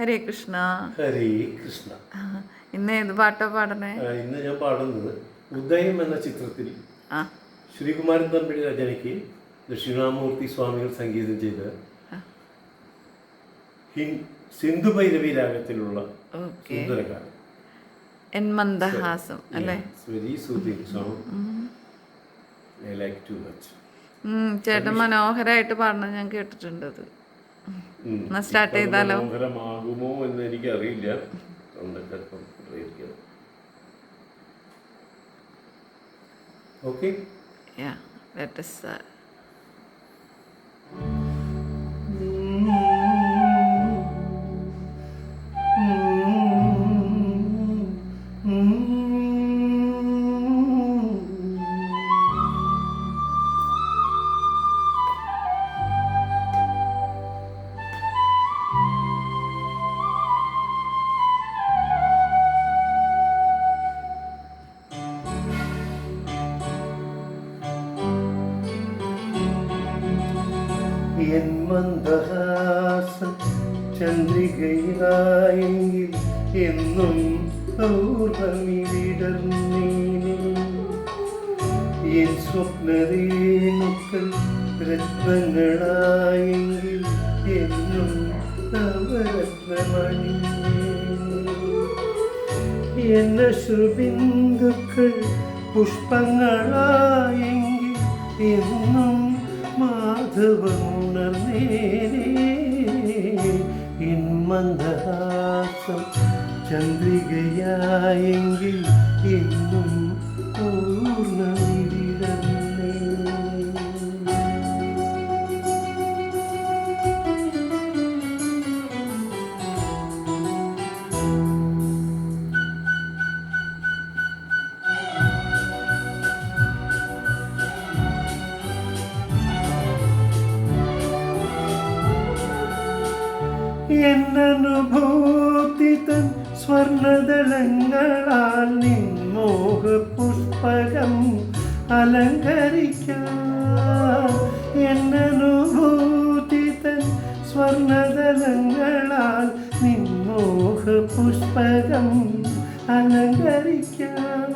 ഹരേ കൃഷ്ണ. ഹരേ കൃഷ്ണ. ഇന്ന് ഏത് പാട്ടാ പാടണേ ഇന്ന് ഞാൻ പാടുന്നത് ഉദയം എന്ന ചിത്രത്തിൽ ശ്രീകുമാരൻ തമ്പി രചനയ്ക്ക് ദക്ഷിണാമൂർത്തി സ്വാമികൾ സംഗീതം ചെയ്ത് സിന്ധു ഭൈരവി രാഗത്തിലുള്ള സുന്ദരഗാനം. എൻ മന്ദഹാസം അല്ലേ? Very song I like too much ചേട്ടൻ മനോഹരായിട്ട് പാടണം ഞാൻ കേട്ടിട്ടുണ്ട് അത്. എന്നാ സ്റ്റാർട്ട് ചെയ്താലോ? മനോഹരമാകുമോ എന്ന് എനിക്ക് അറിയില്ല അതുകൊണ്ടൊക്കെ അറിയിക്കണം okay ya let us start. എൻ മന്ദഹാസം ചന്ദ്രികയായെങ്കിൽ എന്നും പൗർണമിടർന്നീനെ എൻ രത്നങ്ങളായെങ്കിൽ എന്നും നവരത്നമണി എന്ന ശ്രുബിന്ദുക്കൾ പുഷ്പങ്ങളായെങ്കിൽ എന്നും മാധവമുണർന്നേനെ ഇൻമന്ദഹാസം ചന്ദ്രികയായെങ്കിൽ എന്നനുഭൂതി തൻ സ്വർണദളങ്ങളാൽ നിൻമോഹ പുഷ്പകം അലങ്കരിക്കാം എന്നനുഭൂതി തൻ സ്വർണദളങ്ങളാൽ നിൻമോഹ പുഷ്പകം അലങ്കരിക്കാം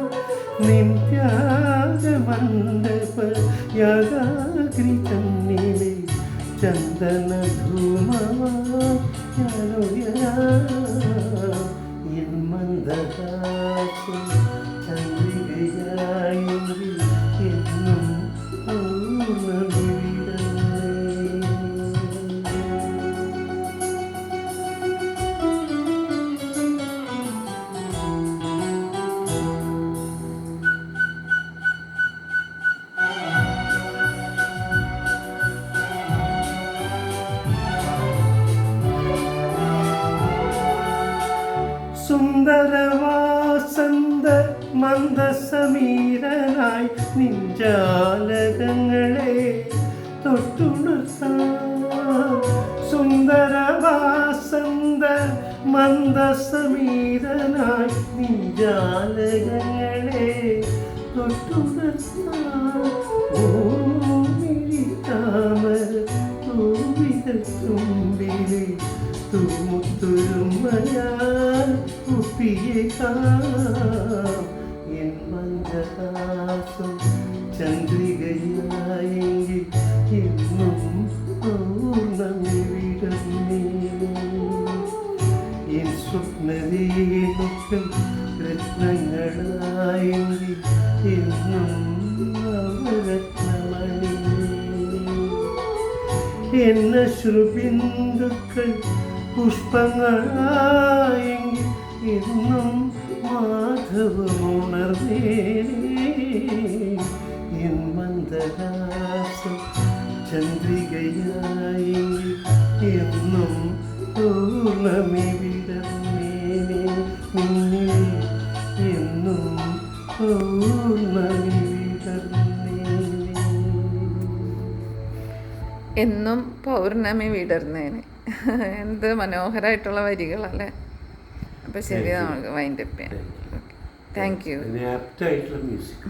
നിൻ ത്യാഗമണ്ഡപ യാഗാഗ്രി തന്നിലെ ചന്ദന മന്ദഹാസം സുന്ദരവാസന്ത മന്ദസമീരനായി നിഞ്ചാലകങ്ങളെ തൊട്ടുണർത്താം. സുന്ദരവാസന്ത മന്ദസമീരനായി നിഞ്ചാലകങ്ങളെ തൊട്ടുണർത്താം. എൻ മന്ദഹാസം ചന്ദ്രികയായെങ്കിൽ എന്നും പൗർണമിവിടന്നേ എൻ സ്വപ്നരേണുക്കൾ രത്നങ്ങളായെങ്കിൽ എന്നും നവരത്നമണി എന്ന ശ്രുബിന്ദുക്കൾ പുഷ്പങ്ങളായെങ്കിൽ എന്നും മാധവമുണർന്നേനെ എൻ മന്ദഹാസം ചന്ദ്രികയായി എന്നും പൂർണമി വിടർന്നേനെ എന്നും എന്നും പൗർണമി വിടർന്നേനെ. എന്ത് മനോഹരമായിട്ടുള്ള വരികളല്ലേ. അപ്പൊ ശരി നമുക്ക് വൈൻഡപ്പ് ചെയ്യാം. Thank you ആപ്റ്റായിട്ടുള്ള music